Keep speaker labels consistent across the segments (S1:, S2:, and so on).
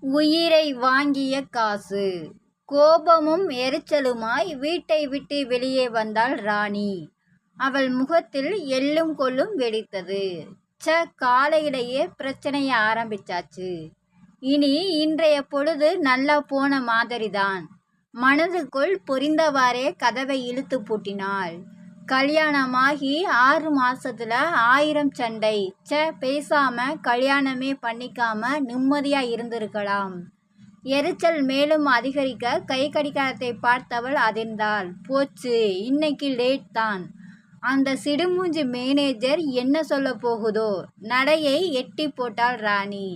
S1: உயிரை வாங்கிய காசு. கோபமும் எரிச்சலுமாய் வீட்டை விட்டு வெளியே வந்தாள் ராணி. அவள் முகத்தில் எள்ளும் கொள்ளும் வெடித்தது. ச காலையிலேயே பிரச்சனைய ஆரம்பிச்சாச்சு. இனி இன்றைய பொழுது நல்லா போன மாதிரிதான். மனதுக்குள் பொறிந்தவாறே கதவை இழுத்து பூட்டினாள். கல்யாணமாகி ஆறு மாசத்துல ஆயிரம் சண்டை. ச பேசாம கல்யாணமே பண்ணிக்காம நிம்மதியா இருந்திருக்கலாம். எரிச்சல் மேலும் அதிகரிக்க கை கடிகாரத்தை பார்த்தவள் அதிர்ந்தாள். போச்சு இன்னைக்கு லேட் தான். அந்த சிடுமூஞ்சி மேனேஜர் என்ன சொல்ல போகுதோ? நடையை எட்டி போட்டாள் ராணி.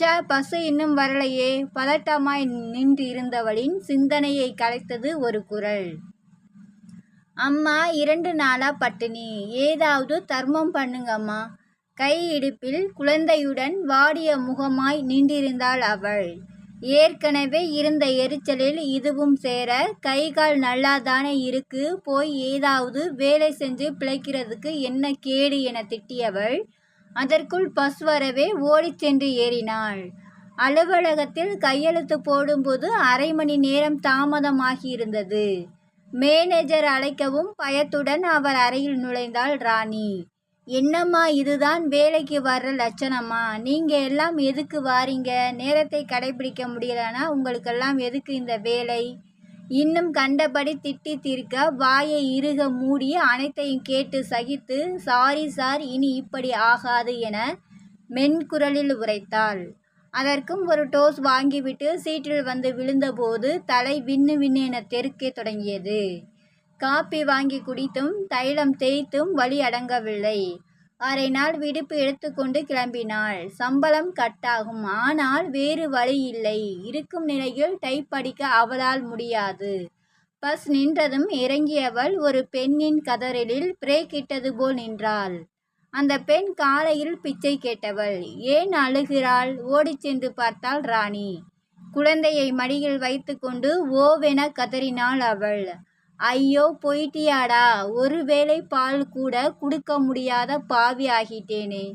S1: ச பசு இன்னும் வரலையே. பதட்டமாய் நின்று இருந்தவளின் சிந்தனையை கலைத்தது ஒரு குரல். அம்மா இரண்டு நாளா பட்டினி. ஏதாவது தர்மம் பண்ணுங்கம்மா. கை இடுப்பில் குழந்தையுடன் வாடிய முகமாய் நின்றிருந்தாள் அவள். ஏற்கனவே இருந்த எரிச்சலில் இதுவும் சேர கை கால் நல்லாதானே இருக்கு. போய் ஏதாவது வேலை செஞ்சு பிழைக்கிறதுக்கு என்ன கேடு என திட்டியவள். அதற்குள் பஸ் வரவே ஓடிச் சென்று ஏறினாள். அலுவலகத்தில் கையெழுத்து போடும்போது அரை மணி நேரம் தாமதமாகியிருந்தது. மேனேஜர் அழைக்கவும் பயத்துடன் அவர் அறையில் நுழைந்தாள் ராணி. என்னம்மா இதுதான் வேலைக்கு வர்ற லட்சணமா நீங்கள் எல்லாம் எதுக்கு வாரீங்க? நேரத்தை கடைபிடிக்க முடியலன்னா உங்களுக்கெல்லாம் எதுக்கு இந்த வேலை? இன்னும் கண்டபடி திட்டி தீர்க்க வாயை இறுக மூடி அனைத்தையும் கேட்டு சகித்து சாரி சார் இனி இப்படி ஆகாது என மென்குரலில் உரைத்தாள். அதற்கும் ஒரு டோஸ் வாங்கிவிட்டு சீட்டில் வந்து விழுந்தபோது தலை விண்ணு விண்ணு என தெருக்கே தொடங்கியது. காப்பி வாங்கி குடித்தும் தைலம் தேய்த்தும் வழி அடங்கவில்லை. அரை நாள் விடுப்பு எடுத்துக்கொண்டு கிளம்பினாள். சம்பளம் கட்டாகும். ஆனால் வேறு வழி இல்லை. இருக்கும் நிலையில் டைப் அடிக்க அவளால் முடியாது. பஸ் நின்றதும் இறங்கியவள் ஒரு பெண்ணின் கதறலில் பிரேக் இட்டது போல் நின்றாள். அந்த பெண் காலையில் பிச்சை கேட்டவள். ஏன் அழுகிறாள்? ஓடிச் சென்று பார்த்தாள் ராணி. குழந்தையை மடியில் வைத்துக்கொண்டு ஓவென கதறினாள் அவள். ஐயோ போயிட்டியாடா. ஒருவேளை பால் கூட கொடுக்க முடியாத பாவி ஆகிட்டேனே.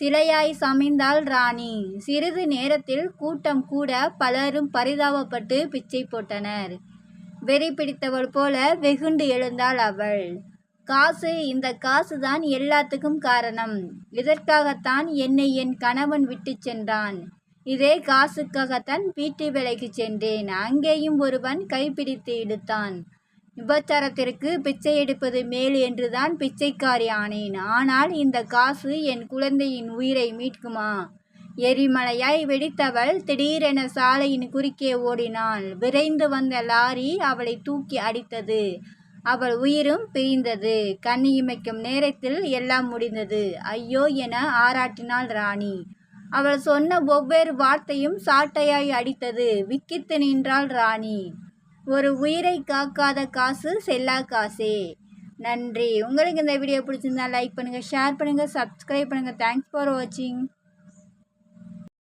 S1: சிலையாய் சமைந்தாள் ராணி. சிறிது நேரத்தில் கூட்டம் கூட பலரும் பரிதாபப்பட்டு பிச்சை போட்டனர். வெறி பிடித்தவள் போல வெகுண்டு எழுந்தாள் அவள். காசு இந்த காசு தான் எல்லாத்துக்கும் காரணம். இதற்காகத்தான் என்னை என் கணவன் விட்டு சென்றான். இதே காசுக்காகத்தான் வீட்டு வேலைக்கு சென்றேன். அங்கேயும் ஒருவன் கைப்பிடித்து இழுத்தான். விபச்சாரத்திற்கு பிச்சை எடுப்பது மேல் என்றுதான் பிச்சைக்காரி ஆனேன். ஆனால் இந்த காசு என் குழந்தையின் உயிரை மீட்குமா? எரிமலையாய் வெடித்தவள் திடீரென சாலையின் குறுக்கே ஓடினாள். விரைந்து வந்த லாரி அவளை தூக்கி அடித்தது. அவள் உயிரும் பிரிந்தது. கண்ணியமைக்கும் நேரத்தில் எல்லாம் முடிந்தது. ஐயோ என ஆராட்டினாள் ராணி. அவள் சொன்ன ஒவ்வொரு வார்த்தையும் சாட்டையாய் அடித்தது. விக்கித்து நின்றாள் ராணி. ஒரு உயிரை காக்காத காசு செல்லா காசே. நன்றி. உங்களுக்கு இந்த வீடியோ பிடிச்சிருந்தா லைக் பண்ணுங்கள் ஷேர் பண்ணுங்கள் சப்ஸ்கிரைப் பண்ணுங்கள் தேங்க்ஸ் ஃபார் வாட்சிங்